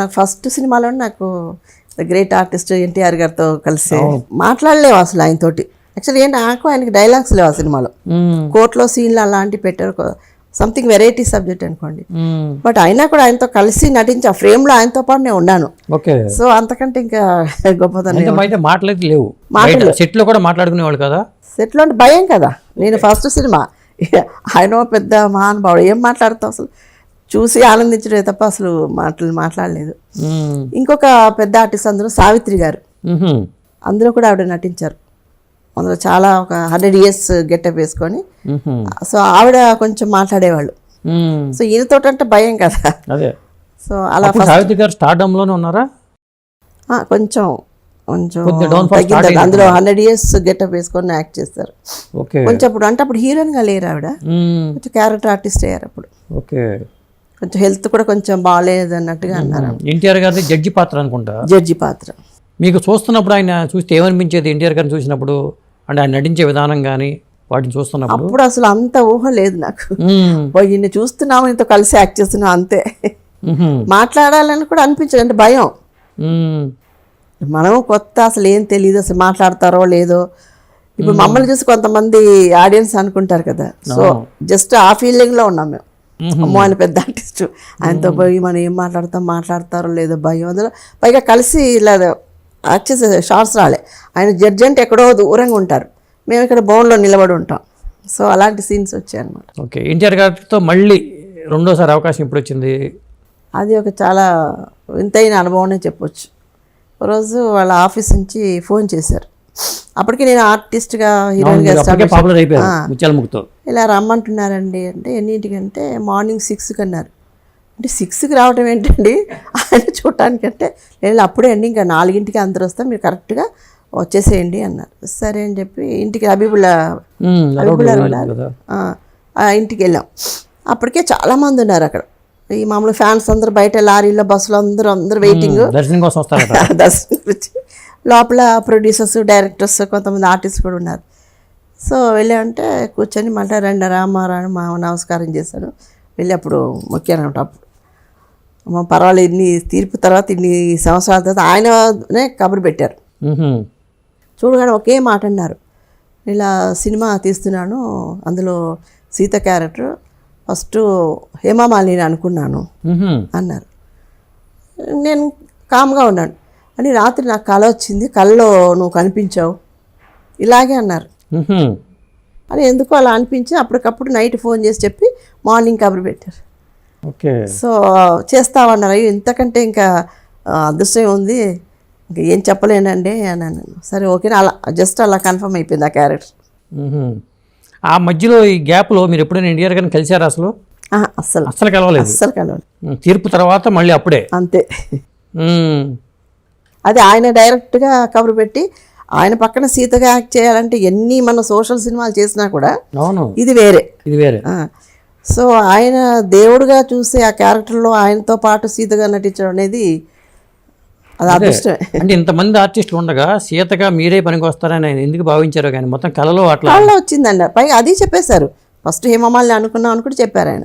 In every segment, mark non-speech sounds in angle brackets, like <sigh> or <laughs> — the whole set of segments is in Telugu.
నాకు ఫస్ట్ సినిమాలో నాకు ద గ్రేట్ ఆర్టిస్ట్ ఎన్టీఆర్ గారితో కలిసి మాట్లాడలేవు అసలు ఆయనతోటి యాక్చువల్లీ ఏంటి నాకు ఆయనకి డైలాగ్స్ లేవు ఆ సినిమాలో. కోర్టులో సీన్లు అలాంటివి పెట్టారు. సంథింగ్ వెరైటీ సబ్జెక్ట్ అనుకోండి. బట్ అయినా కూడా ఆయనతో కలిసి నటించి ఆ ఫ్రేమ్లో ఆయనతో పాటు నేను ఉన్నాను ఓకే. సో అంతకంటే ఇంకా <laughs> అయితే మాటలైతే లేవు. సెట్లో కూడా మాట్లాడుకునేవాళ్ళు కదా? సెట్లో అంటే భయం కదా. నేను ఫస్ట్ సినిమా. <laughs> ఆయన పెద్ద మహానుభావుడు. ఏం మాట్లాడతావు అసలు? చూసి ఆనందించడే తప్ప అసలు మాటలు మాట్లాడలేదు. ఇంకొక పెద్ద ఆర్టిస్ట్ అందులో సావిత్రి గారు. అందులో కూడా ఆవిడ నటించారు. అందులో చాలా ఒక హండ్రెడ్ ఇయర్స్ గెటప్ వేసుకొని. సో ఆవిడ కొంచెం మాట్లాడేవాళ్ళు. సో ఈయనతో అంటే భయం కదా. సో అలా సావిత్రి గారు స్టార్డమ్లోనే ఉన్నారా? కొంచెం కొంచెం తగ్గింది. అందులో హండ్రెడ్ ఇయర్స్ గెటప్ వేసుకొని యాక్ట్ చేస్తారు. కొంచెం అప్పుడు అంటే అప్పుడు హీరోయిన్గా లేరు ఆవిడ. కొంచెం క్యారెక్టర్ ఆర్టిస్ట్ అయ్యారు అప్పుడు. ఓకే. కొంచెం హెల్త్ కూడా కొంచెం బాగాలేదు అన్నట్టుగా అన్నారు. ఎన్టీఆర్ గారిది జడ్జి పాత్ర అనుకుంటా? జడ్జి పాత్ర. మీకు చూస్తున్నప్పుడు ఆయన చూస్తే ఏమనిపించేది ఎన్టీఆర్ గారిని చూసినప్పుడు? అంటే ఆయన నటించే విధానం కానీ వాటిని చూస్తున్నప్పుడు? అప్పుడు అసలు అంత ఊహ లేదు నాకు. ఈయన చూస్తున్నాము ఇంత కలిసి యాక్ట్ చేస్తున్నాం అంతే. మాట్లాడాలని కూడా అనిపించదు అంటే భయం. మనం కొత్త అసలు ఏం తెలియదు అసలు మాట్లాడతారో లేదో. ఇప్పుడు మమ్మల్ని చూసి కొంతమంది ఆడియన్స్ అనుకుంటారు కదా. సో జస్ట్ ఆ ఫీలింగ్లో ఉన్నాం మేము. అమ్మో ఆయన పెద్ద ఆర్టిస్ట్ ఆయనతో పోయి మనం ఏం మాట్లాడతాం మాట్లాడతారో లేదో భయం. అందులో పైగా కలిసి ఇలా యాక్ట్ చేసే షార్ట్స్ రాలే. ఆయన జడ్జి అంటే ఎక్కడో దూరంగా ఉంటారు. మేము ఇక్కడ బౌన్లో నిలబడి ఉంటాం. సో అలాంటి సీన్స్ వచ్చాయి అనమాట ఓకే ఎన్టీఆర్ గారితో మళ్ళీ రెండోసారి అవకాశం ఇప్పుడు వచ్చింది. అది ఒక చాలా వింతైన అనుభవమే చెప్పొచ్చు. రోజు వాళ్ళ ఆఫీస్ నుంచి ఫోన్ చేశారు. అప్పటికి నేను ఆర్టిస్ట్గా హీరోయిన్గా అప్పటికే establish పాపులర్ అయిపోయారు ముత్యాల ముగ్గుతో. ఇలా రమ్మంటున్నారండి అంటే ఎన్నింటికంటే మార్నింగ్ సిక్స్కి అన్నారు అంటే సిక్స్కి రావటం ఏంటండి? ఆయన చూడటానికంటే లేదు అప్పుడే అండి ఇంకా నాలుగింటికి అందరు వస్తాం మీరు కరెక్ట్గా వచ్చేసేయండి అన్నారు. సరే అని చెప్పి ఇంటికి అబీబుల్లా. అబీబుల్లా ఇంటికి వెళ్ళాం. అప్పటికే చాలామంది ఉన్నారు అక్కడ. ఈ మామూలు ఫ్యాన్స్ అందరూ బయట లారీలో బస్సులో అందరూ అందరూ వెయిటింగ్. దర్శనం కోసం వస్తారట. <laughs> దర్శనం లోపల ప్రొడ్యూసర్స్ డైరెక్టర్స్ కొంతమంది ఆర్టిస్ట్ కూడా ఉన్నారు. సో వెళ్ళామంటే కూర్చొని మళ్ళీ రండి రామారావు మా నమస్కారం చేశాను వెళ్ళి అప్పుడు మొక్కానంట అప్పుడు అమ్మ పర్వాలేదు ఇన్ని తీర్పు తర్వాత ఇన్ని సంవత్సరాల తర్వాత ఆయననే కబురు పెట్టారు. చూడగానే ఒకే మాట అన్నారు. ఇలా సినిమా తీస్తున్నాను అందులో సీత క్యారెక్టర్ ఫస్ట్ హేమామాలిని అనుకున్నాను. అన్నారు. నేను కామ్గా ఉన్నాను. అని రాత్రి నాకు కళ వచ్చింది. కళ్ళలో నువ్వు కనిపించావు. ఇలాగే అన్నారు. అని ఎందుకు అలా అనిపించి అప్పటికప్పుడు నైట్ ఫోన్ చేసి చెప్పి మార్నింగ్ కబురు పెట్టారు. ఓకే. సో చేస్తామన్నారు అయ్యో ఇంతకంటే ఇంకా అదృష్టం ఉంది. ఇంకా ఏం చెప్పలేనండి అని అన్నాను. సరే ఓకే అలా జస్ట్ అలా కన్ఫర్మ్ అయిపోయింది ఆ క్యారెక్టర్. ఆ మధ్యలో ఈ గ్యాప్లో మీరు ఎప్పుడైనా ఎన్టీఆర్ గారిని కలిశారా అసలు? అస్సలు. అస్సలు కలవలేదు. అస్సలు కలవాలి మ్మ్. తీర్పు తర్వాత మళ్ళీ అప్పుడే. అంతే. అది ఆయన డైరెక్ట్గా కబురు పెట్టి ఆయన పక్కన సీతగా యాక్ట్ చేయాలంటే ఎన్ని మన సోషల్ సినిమాలు చేసినా కూడా ఇది వేరే. ఇది వేరే. సో ఆయన దేవుడుగా చూసే ఆ క్యారెక్టర్లో ఆయనతో పాటు సీతగా నటించడం అనేది అది అదృష్టమే. అంటే ఇంతమంది ఆర్టిస్టులు ఉండగా సీతగా మీరే పనికి వస్తారని ఆయన ఎందుకు భావించారో కానీ మొత్తం కళలో అట్లా వాళ్ళలో వచ్చిందండి పైగా అది చెప్పేశారు. ఫస్ట్ హేమమాలిని అనుకున్నాం అని కూడా చెప్పారు ఆయన.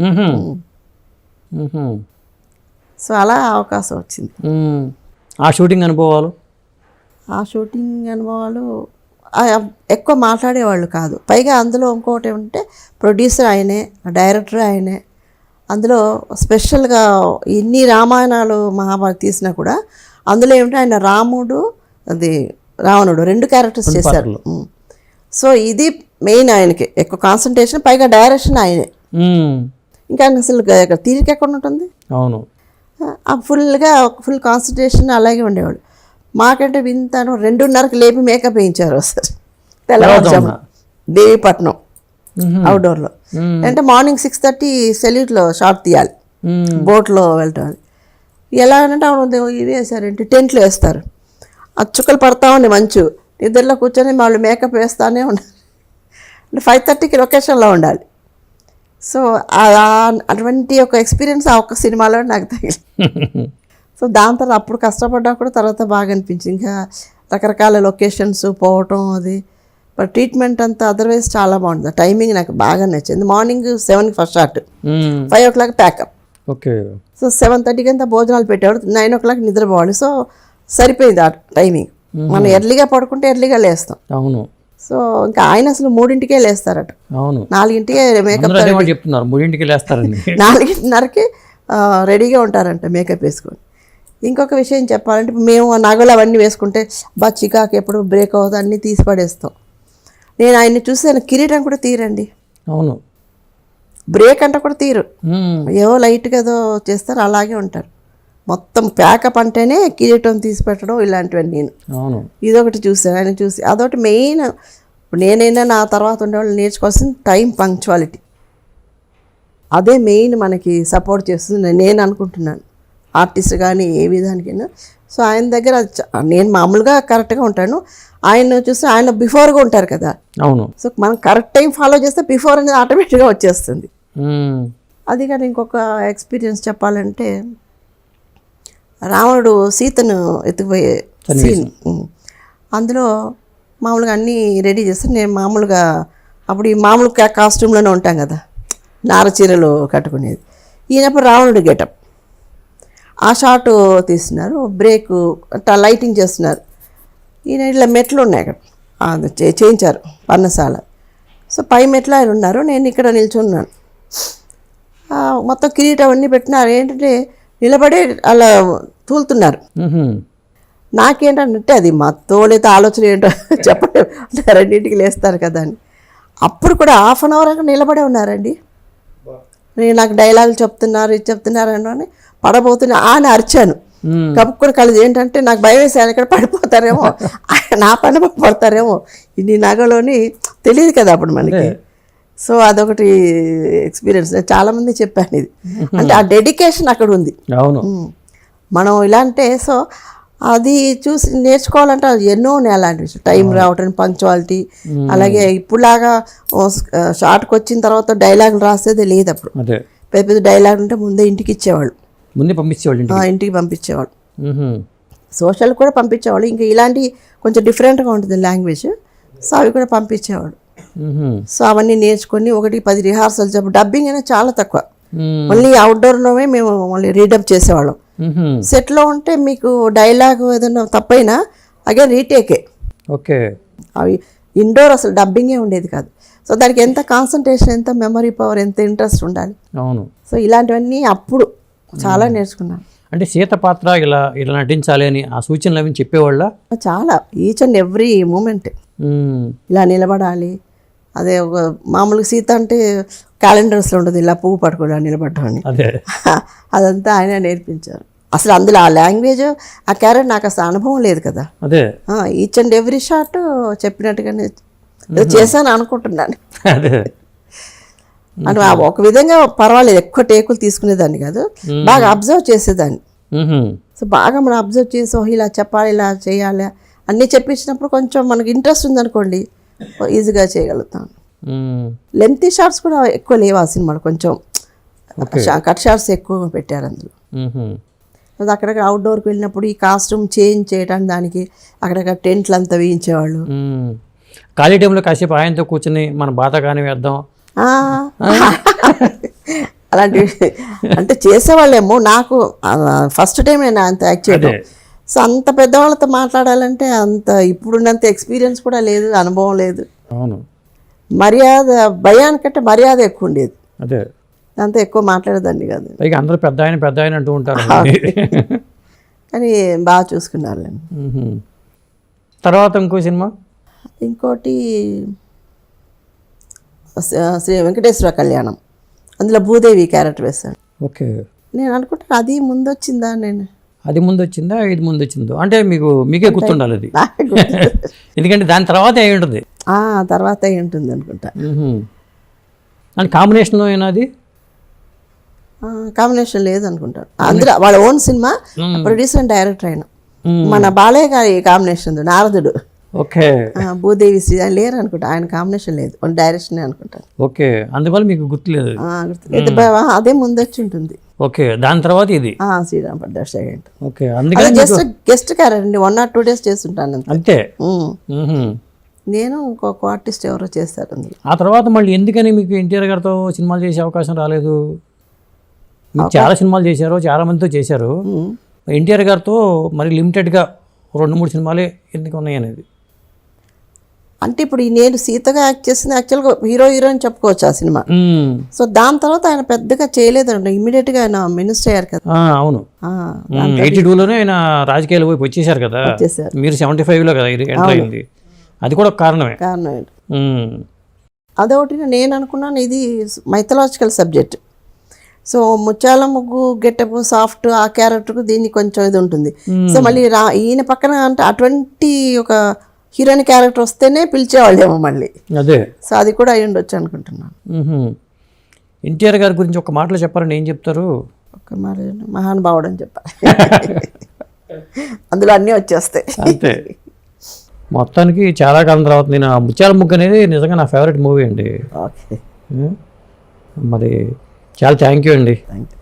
సో అలా అవకాశం వచ్చింది. ఆ షూటింగ్ అనుభవాలు? ఆ షూటింగ్ అనుభవాలు ఎక్కువ మాట్లాడేవాళ్ళు కాదు. పైగా అందులో ఇంకోటి ఏమంటే ప్రొడ్యూసర్ ఆయనే డైరెక్టర్ ఆయనే. అందులో స్పెషల్గా ఎన్ని రామాయణాలు మహాభారత తీసినా కూడా అందులో ఏమిటంటే ఆయన రాముడు అది రావణుడు రెండు క్యారెక్టర్స్ చేశారు. సో ఇది మెయిన్ ఆయనకి. ఎక్కువ కాన్సన్ట్రేషన్ పైగా డైరెక్షన్ ఆయనే. ఇంకా ఆయన అసలు తీరిక ఎక్కడ ఉంటుంది? అవును. ఫుల్గా ఫుల్ కాన్సన్ట్రేషన్ అలాగే ఉండేవాడు మాకంటే వింతాను రెండున్నరకు లేపి మేకప్ వేయించారు సార్. తెల్లవారుజామున. దేవీపట్నం. అవుట్డోర్లో. అంటే మార్నింగ్ సిక్స్ థర్టీ సెల్యూట్లో షార్ట్ తీయాలి. బోట్లో వెళ్ళటం. ఎలా అంటే అవును ఇవి వేసారేంటి టెంట్లు వేస్తారు. ఆ చుక్కలు పడతా ఉంది మంచు. నిద్రలో కూర్చొని వాళ్ళు మేకప్ వేస్తానే ఉన్నారు. అంటే ఫైవ్ థర్టీకి లొకేషన్లో ఉండాలి. సో అటువంటి ఒక ఎక్స్పీరియన్స్ ఆ ఒక్క సినిమాలో నాకు తగిలి <laughs> సో దాని తర్వాత అప్పుడు కష్టపడ్డా కూడా తర్వాత బాగా అనిపించింది. ఇంకా రకరకాల లొకేషన్స్ పోవటం అది. బట్ ట్రీట్మెంట్ అంతా అదర్వైజ్ చాలా బాగుంటుంది టైమింగ్ నాకు బాగా నచ్చింది. మార్నింగ్ సెవెన్కి first shot. Five o'clock pack up okay. So seven థర్టీకి అంతా భోజనాలు పెట్టేవాడు నైన్ ఓ క్లాక్ నిద్రపోవాలి. సో సరిపోయింది ఆ టైమింగ్ మనం ఎర్లీగా పడుకుంటే ఎర్లీగా లేస్తాం. అవును. సో ఇంకా ఆయన అసలు మూడింటికే లేస్తారట. అవును. నాలుగింటికే మేకప్ చెప్తున్నారు మూడింటికి లేస్తారండి <laughs> నాలుగింటిన్నరకి రెడీగా ఉంటారంట మేకప్ వేసుకొని. ఇంకొక విషయం చెప్పాలంటే మేము నగలు అవన్నీ వేసుకుంటే బా చికాకు ఎప్పుడు బ్రేక్ అవుతుంది అన్నీ తీసి పడేస్తాం. నేను ఆయన్ని చూసి ఆయన కిరీటం కూడా తీరండి. అవును. బ్రేక్ అంటే కూడా తీరు. ఏవో లైట్గా ఏదో చేస్తారు అలాగే ఉంటారు. మొత్తం ప్యాకప్ అంటేనే కిరీటం తీసి పెట్టడం ఇలాంటివన్నీ నేను. అవును. ఇదొకటి చూసాను ఆయన చూసి. అదొకటి మెయిన్ నేనైనా నా తర్వాత ఉండేవాళ్ళు నేర్చుకోవాల్సిన టైం పంక్చువాలిటీ. అదే మెయిన్ మనకి సపోర్ట్ చేస్తుంది నేను అనుకుంటున్నాను. ఆర్టిస్ట్ కానీ ఏ విధానికైనా. సో ఆయన దగ్గర నేను మామూలుగా కరెక్ట్గా ఉంటాను. ఆయన చూస్తే ఆయన బిఫోర్గా ఉంటారు కదా. అవును. సో మనం కరెక్ట్ టైం ఫాలో చేస్తే బిఫోర్ అనేది ఆటోమేటిక్గా వచ్చేస్తుంది. అది కానీ ఇంకొక ఎక్స్పీరియన్స్ చెప్పాలంటే రావణుడు సీతను ఎత్తుకుపోయే సీన్. అందులో మామూలుగా అన్నీ రెడీ చేస్తే నేను మామూలుగా అప్పుడు ఈ మామూలు కాస్ట్యూమ్లోనే ఉంటాం కదా. నార చీరలు కట్టుకునేది. ఈయనప్పుడు రావణుడు గెటప్ ఆ షాట్ తీస్తున్నారు. బ్రేక్ అట్లా లైటింగ్ చేస్తున్నారు. ఈయన ఇట్లా మెట్లు ఉన్నాయి అక్కడ. చేయించారు పర్ణశాల. సో పై మెట్లు ఆయన ఉన్నారు. నేను ఇక్కడ నిల్చున్నాను. మొత్తం కిరీటం అన్నీ పెట్టినారు. ఏంటంటే నిలబడి అలా తూలుతున్నారు. నాకేంటంటే అది మత్తో లేదా ఆలోచన ఏంటో <laughs> చెప్పండి రెండింటికి లేస్తారు కదా అని. అప్పుడు కూడా హాఫ్ అన్ అవర్ అక్కడ నిలబడే ఉన్నారండి. నేను నాకు డైలాగులు చెప్తున్నారు ఇది చెప్తున్నారు అని పడబోతున్నా అని అరిచాను. కప్పుకొని కలిసి ఏంటంటే నాకు భయం వేసి ఆయన ఇక్కడ పడిపోతారేమో. <laughs> నా పని పడతారేమో. ఇన్ని నగలోని తెలియదు కదా అప్పుడు మనకి. సో అదొకటి ఎక్స్పీరియన్స్. నేను చాలామంది చెప్పాను ఇది. అంటే ఆ డెడికేషన్ అక్కడ ఉంది. అవును. మనం ఇలా అంటే సో అది చూసి నేర్చుకోవాలంటే అది ఎన్నో ఉన్నాయి అలాంటి విషయం టైం రావటం పంక్చువాలిటీ. అలాగే ఇప్పుడులాగా షార్ట్కి వచ్చిన తర్వాత డైలాగులు రాసేది లేదు అప్పుడు. పెద్ద పెద్ద డైలాగ్ ఉంటే ముందే ఇంటికి ఇచ్చేవాళ్ళు. ముందే పంపించేవాళ్ళు ఇంటికి? పంపించేవాళ్ళు. సోషల్ కూడా పంపించేవాళ్ళు. ఇంకా ఇలాంటి కొంచెం డిఫరెంట్గా ఉంటుంది లాంగ్వేజ్. సో అవి కూడా పంపించేవాడు. సో అవన్నీ నేర్చుకొని ఒకటి పది రిహార్సల్ చెప్పు. డబ్బింగ్ అనేది చాలా తక్కువ. మ్మ్. మళ్ళీ అవుట్డోర్లోనే మేము మళ్ళీ రీడప్ చేసేవాళ్ళం. సెట్లో ఉంటే మీకు డైలాగ్ ఏదైనా తప్పైనా అగైన్ రీటేకే ఓకే అవి ఇండోర్ అసలు డబ్బింగే ఉండేది కాదు. సో దానికి ఎంత కాన్సన్ట్రేషన్ ఎంత మెమరీ పవర్ ఎంత ఇంట్రెస్ట్ ఉండాలి? అవును. సో ఇలాంటివన్నీ అప్పుడు చాలా నేర్చుకున్నాను. అంటే సీత పాత్ర ఇలా ఇలా నటించాలి అని ఆ సూచనలు అవి చెప్పేవాళ్ళ? చాలా. Each and every moment hmm. ఇలా నిలబడాలి అదే ఒక మామూలుగా సీత అంటే క్యాలెండర్స్లో ఉంటుంది ఇలా పువ్వు పట్టుకోవడం నిలబడడం అని. అదే. <laughs> అదంతా ఆయన నేర్పించారు. అసలు అందులో ఆ లాంగ్వేజ్ ఆ క్యారెక్టర్ నాకు అసలు అనుభవం లేదు కదా. అదే. ఈచ్ అండ్ ఎవ్రీ షాట్ చెప్పినట్టుగానే చేశాను అనుకుంటున్నాను. <laughs> అంటే ఆ ఒక విధంగా పర్వాలేదు ఎక్కువ టేకులు తీసుకునేదాన్ని కాదు బాగా అబ్జర్వ్ చేసేదాన్ని. సో బాగా మనం అబ్జర్వ్ చేసి "ఓ, ఇలా చెప్పాలి ఇలా చేయాలి అన్నీ చెప్పించినప్పుడు కొంచెం మనకి ఇంట్రెస్ట్ ఉందనుకోండి ఈజీగా చేయగలుగుతాం మ్మ్. లెంతీ షార్ట్స్ కూడా ఎక్కువ లేవు ఆ సినిమాలో. కొంచెం కట్ షార్ట్స్ ఎక్కువ పెట్టారు అందులో. అక్కడక్కడ అవుట్డోర్కి వెళ్ళినప్పుడు ఈ కాస్ట్యూమ్ చేంజ్ చేయడానికి దానికి అక్కడక్కడ టెంట్లు అంతా వేయించేవాళ్ళు. ఖాళీ టైంలో కాసేపు ఆయనతో కూర్చుని మన బాధ కానీ వేద్దాం అలాంటివి. అంటే చేసేవాళ్ళేమో నాకు ఫస్ట్ టైం నేను అంత యాక్ట్ చేయడం. సో అంత పెద్దవాళ్ళతో మాట్లాడాలంటే అంత ఇప్పుడున్నంత ఎక్స్పీరియన్స్ కూడా లేదు అనుభవం లేదు. అవును. మర్యాద భయానికంటే మర్యాద ఎక్కువ ఉండేది. అదే. అంత ఎక్కువ మాట్లాడేదాన్ని కాదు. పైగా అందరూ పెద్ద ఆయన పెద్ద ఆయన అంటూ ఉంటారు కానీ బాగా చూసుకున్నారు. మ్మ్. తర్వాత ఇంకో సినిమా? ఇంకోటి శ్రీ- శ్రీ వెంకటేశ్వర కళ్యాణం. అందులో భూదేవి క్యారెక్టర్ వేశాను ఓకే. నేను అనుకుంటాను అది ముందు వచ్చిందా నేను అది ముందు వచ్చిందా ఇది ముందు వచ్చిందో అంటే మీకు మీకే గుర్తుండాలి అది. <laughs> ఎందుకంటే దాని తర్వాత అయి ఉంటుంది. ఆ తర్వాత అయి ఉంటుంది అనుకుంటా. కాంబినేషన్లో అయినా అది? కాంబినేషన్ లేదు అనుకుంటాను అందులో వాళ్ళ own cinema producer and director అయిన. మన బాలయ్య గారి కాంబినేషన్ నారదుడు. ఓకే. భూదేవి ఆయన లేరు అనుకుంటా. ఆయన కాంబినేషన్ లేదు. డైరెక్షన్ అనుకుంటాను ఓకే. అందువల్ల మీకు గుర్తులేదు. అదే ముందు వచ్చి ఉంటుంది. ఓకే దాని తర్వాత ఇది? శ్రీరామ్ పడ్డారు సెకండ్ ఓకే అందుకని అది జస్ట్ గెస్ట్ అండి వన్ ఆర్ టూ డేస్ చేస్తుంటాను అంతే. నేను ఇంకొక ఆర్టిస్ట్ ఎవరో చేస్తారు ఆ తర్వాత మళ్ళీ ఎందుకని మీకు ఎన్టీఆర్ గారితో సినిమాలు చేసే అవకాశం రాలేదు? మీరు చాలా సినిమాలు చేశారు చాలా మందితో చేశారు. ఎన్టీఆర్ గారితో మరి లిమిటెడ్గా రెండు మూడు సినిమాలే ఎందుకు ఉన్నాయి అనేది అంటే ఇప్పుడు ఈ నేను సీతగా యాక్ట్ చేసింది యాక్చువల్గా హీరో హీరోయిన్ చెప్పుకోవచ్చు ఆ సినిమా. సో దాని తర్వాత ఆయన పెద్దగా చేయలేదండి ఇమీడియట్గా ఆయన మినిస్టర్ అయ్యారు కదా. అవును. ఎయిటీ టూలోనే ఆయన రాజకీయాలు వైపు వచ్చేసారు కదా. మీరు సెవెంటీ ఫైవ్లో కదా ఇది ఎంటర్ అయింది. అది కూడా కారణమే. కారణం ఏంటి మ్మ్. అదొకటి నేను అనుకున్నాను ఇది మైథలాజికల్ సబ్జెక్ట్ సో ముత్యాల ముగ్గు గెటప్ సాఫ్ట్ ఆ క్యారెక్టర్కు దీన్ని కొంచెం ఇది ఉంటుంది. సో మళ్ళీ రా ఈయన పక్కన అంటే అటువంటి ఒక హీరోయిన్ క్యారెక్టర్ వస్తేనే పిలిచేవాళ్ళేమో మళ్ళీ. అదే. సో అది కూడా అయి ఉండొచ్చు అనుకుంటున్నాను. ఎన్టీఆర్ గారి గురించి ఒక మాటలో చెప్పారండి ఏం చెప్తారు? ఒక మరి మహానుభావుడు అని చెప్పాలి. అందులో అన్నీ వచ్చేస్తాయి. అంతే. మొత్తానికి చాలా కాలం తర్వాత నేను ఆ ముత్యాల ముగ్గు అనేది నిజంగా నా ఫేవరెట్ మూవీ అండి. ఓకే. మరి చాలా థ్యాంక్ యూ అండి. Thank you